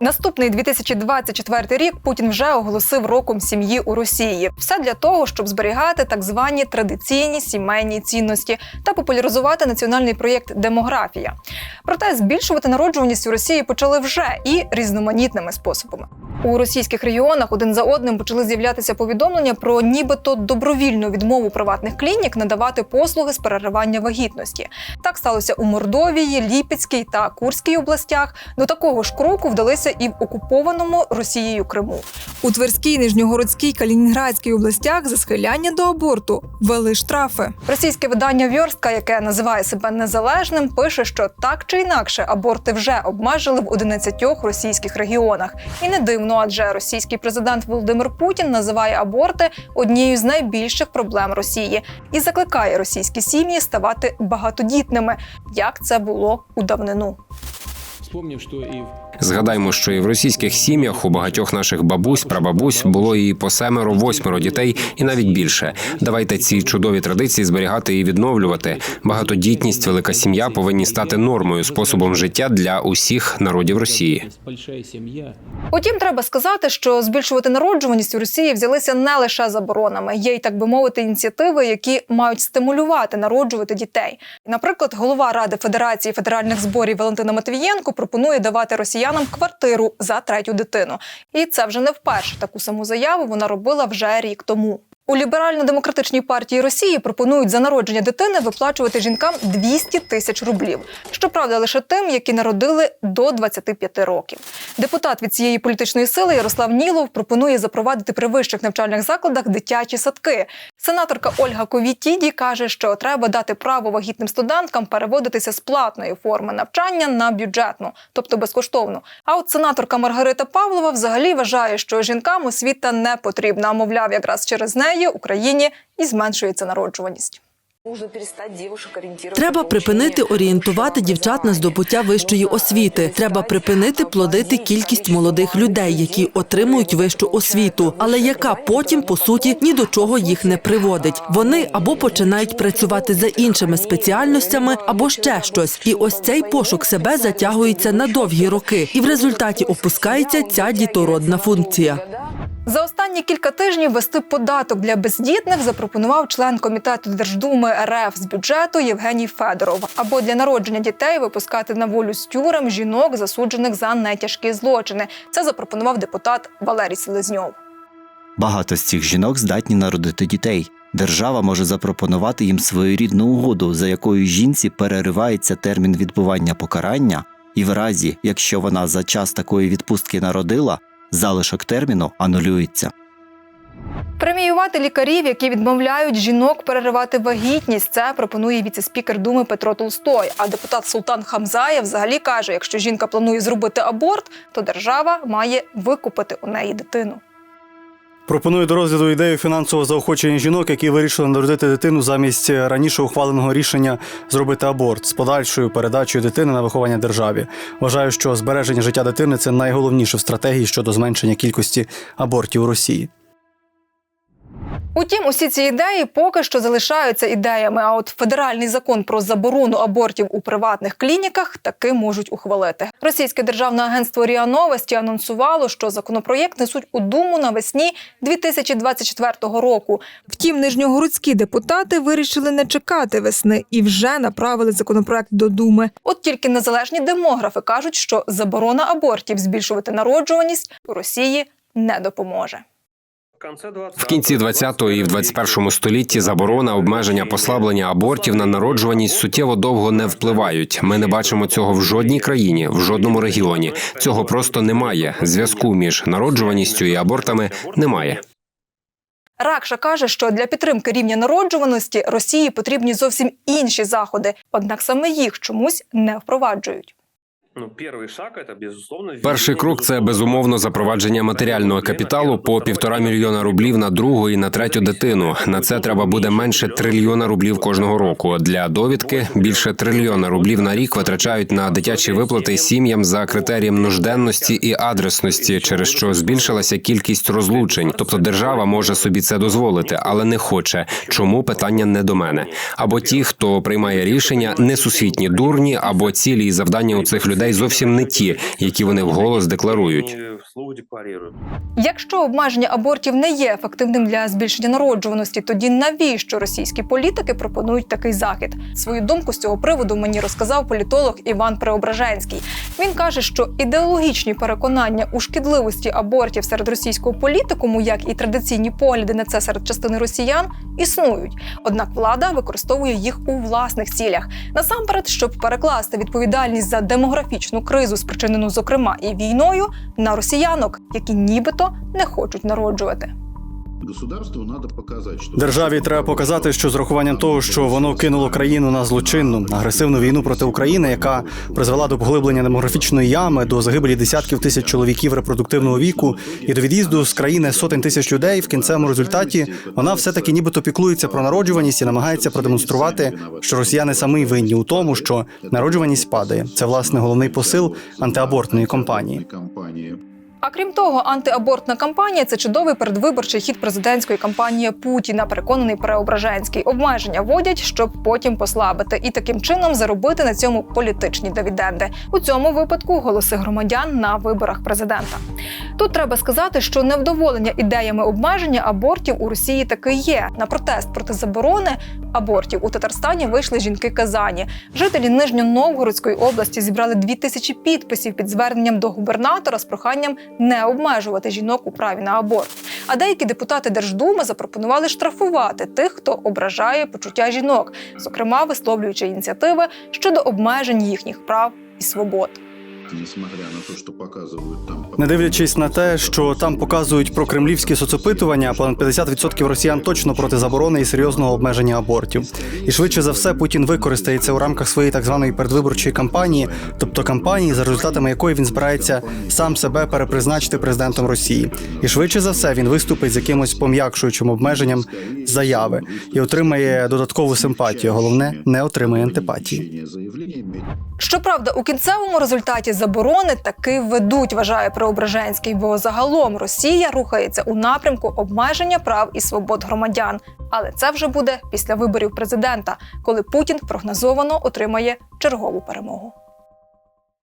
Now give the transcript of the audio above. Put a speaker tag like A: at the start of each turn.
A: Наступний 2024 рік Путін вже оголосив роком сім'ї у Росії. Все для того, щоб зберігати так звані традиційні сімейні цінності та популяризувати національний проєкт Демографія. Проте збільшувати народжуваність у Росії почали вже і різноманітними способами. У російських регіонах один за одним почали з'являтися повідомлення про нібито добровільну відмову приватних клінік надавати послуги з переривання вагітності. Так сталося у Мордовії, Ліпецькій та Курській областях. До такого ж кроку вдалися і в окупованому Росією Криму. У Тверській, Нижньогородській, Калінінградській областях за схиляння до аборту ввели штрафи. Російське видання Вьорстка, яке називає себе незалежним, пише, що так чи інакше аборти вже обмежили в 11 російських регіонах. І не дивно, адже російський президент Володимир Путін називає аборти однією з найбільших проблем Росії і закликає російські сім'ї ставати багатодітними, як це було у давнину.
B: Згадаймо, що і в російських сім'ях у багатьох наших бабусь, прабабусь було і по семеро, восьмеро дітей, і навіть більше. Давайте ці чудові традиції зберігати і відновлювати. Багатодітність, велика сім'я повинні стати нормою, способом життя для усіх народів Росії.
A: Утім, треба сказати, що збільшувати народжуваність у Росії взялися не лише заборонами, є й так би мовити ініціативи, які мають стимулювати народжувати дітей. Наприклад, голова ради Федерації федеральних зборів Валентина Матвієнко пропонує давати росіянам квартиру за третю дитину. І це вже не вперше. Таку саму заяву вона робила вже рік тому. У ліберально-демократичній партії Росії пропонують за народження дитини виплачувати жінкам 200 тисяч рублів. Щоправда, лише тим, які народили до 25 років. Депутат від цієї політичної сили Ярослав Нілов пропонує запровадити при вищих навчальних закладах дитячі садки. Сенаторка Ольга Ковітіді каже, що треба дати право вагітним студенткам переводитися з платної форми навчання на бюджетну, тобто безкоштовну. А от сенаторка Маргарита Павлова взагалі вважає, що жінкам освіта не потрібна. Мовляв, якраз через неї Україні і зменшується народжуваність.
C: Треба припинити орієнтувати дівчат на здобуття вищої освіти. Треба припинити плодити кількість молодих людей, які отримують вищу освіту, але яка потім по суті ні до чого їх не приводить. Вони або починають працювати за іншими спеціальностями, або ще щось. І ось цей пошук себе затягується на довгі роки, і в результаті опускається ця дітородна функція.
A: За останні кілька тижнів вести податок для бездітних запропонував член комітету Держдуми РФ з бюджету Євгеній Федоров. Або для народження дітей випускати на волю з тюрем жінок, засуджених за нетяжкі злочини. Це запропонував депутат Валерій Селезньов.
D: Багато з цих жінок здатні народити дітей. Держава може запропонувати їм своєрідну угоду, за якою жінці переривається термін відбування покарання, і в разі, якщо вона за час такої відпустки народила, залишок терміну анулюється.
A: Преміювати лікарів, які відмовляють жінок переривати вагітність. Це пропонує віцеспікер Думи Петро Толстой. А депутат Султан Хамзаєв взагалі каже: якщо жінка планує зробити аборт, то держава має викупити у неї дитину.
E: Пропоную до розгляду ідею фінансового заохочення жінок, які вирішили народити дитину замість раніше ухваленого рішення зробити аборт з подальшою передачею дитини на виховання державі. Вважаю, що збереження життя дитини це найголовніше в стратегії щодо зменшення кількості абортів у Росії.
A: Утім, усі ці ідеї поки що залишаються ідеями. А от федеральний закон про заборону абортів у приватних клініках таки можуть ухвалити. Російське державне агентство РІА Новості анонсувало, що законопроєкт несуть у думу навесні 2024 року. Втім, нижньогородські депутати вирішили не чекати весни і вже направили законопроект до думи. От тільки незалежні демографи кажуть, що заборона абортів збільшувати народжуваність у Росії не допоможе.
B: В кінці 20-го і в 21-му столітті заборона, обмеження, послаблення абортів на народжуваність суттєво довго не впливають. Ми не бачимо цього в жодній країні, в жодному регіоні. Цього просто немає. Зв'язку між народжуваністю і абортами немає.
A: Ракша каже, що для підтримки рівня народжуваності Росії потрібні зовсім інші заходи, однак саме їх чомусь не впроваджують.
B: Перший крок це безумовно запровадження матеріального капіталу по півтора мільйона рублів на другу і на третю дитину. На це треба буде менше трильйона рублів кожного року. Для довідки більше трильйона рублів на рік витрачають на дитячі виплати сім'ям за критерієм нужденності і адресності, через що збільшилася кількість розлучень. Тобто держава може собі це дозволити, але не хоче. Чому питання не до мене? Або ті, хто приймає рішення, несусвітні дурні, або цілі і завдання у цих людей людей зовсім не ті, які вони вголос декларують.
F: Они вслух.
A: Якщо обмеження абортів не є ефективним для збільшення народжуваності, тоді навіщо російські політики пропонують такий захід? Свою думку з цього приводу мені розказав політолог Іван Преображенський. Він каже, що ідеологічні переконання у шкідливості абортів серед російського політикуму, як і традиційні погляди на це серед частини росіян, існують. Однак влада використовує їх у власних цілях. Насамперед, щоб перекласти відповідальність за демографічну кризу, спричинену зокрема і війною, на росіянок, які нібито не хочуть народжувати.
E: Державі треба показати, що з рахуванням того, що воно кинуло країну на злочинну агресивну війну проти України, яка призвела до поглиблення демографічної ями, до загибелі десятків тисяч чоловіків репродуктивного віку і до від'їзду з країни сотень тисяч людей. В кінцевому результаті вона все таки нібито піклується про народжуваність і намагається продемонструвати, що росіяни самі винні у тому, що народжуваність падає. Це власне головний посил антиабортної кампанії.
A: А крім того, антиабортна кампанія це чудовий передвиборчий хід президентської кампанії Путіна. Переконаний Преображенський. Обмеження вводять, щоб потім послабити, і таким чином заробити на цьому політичні дивіденди. У цьому випадку голоси громадян на виборах президента. Тут треба сказати, що невдоволення ідеями обмеження абортів у Росії таки є. На протест проти заборони абортів у Татарстані вийшли жінки Казані. Жителі Нижньоновгородської області зібрали дві тисячі підписів під зверненням до губернатора з проханням не обмежувати жінок у праві на аборт. А деякі депутати Держдуми запропонували штрафувати тих, хто ображає почуття жінок, зокрема висловлюючи ініціативи щодо обмежень їхніх прав і свобод.
E: Не дивлячись на те, що там показують про кремлівські соцопитування, понад 50% росіян точно проти заборони і серйозного обмеження абортів. І швидше за все Путін використає це у рамках своєї так званої передвиборчої кампанії, тобто кампанії, за результатами якої він збирається сам себе перепризначити президентом Росії. І швидше за все він виступить з якимось пом'якшуючим обмеженням заяви і отримає додаткову симпатію. Головне, не отримає антипатії.
A: Щоправда, у кінцевому результаті заборони таки ведуть, вважає Преображенський, бо загалом Росія рухається у напрямку обмеження прав і свобод громадян. Але це вже буде після виборів президента, коли Путін прогнозовано отримає чергову перемогу.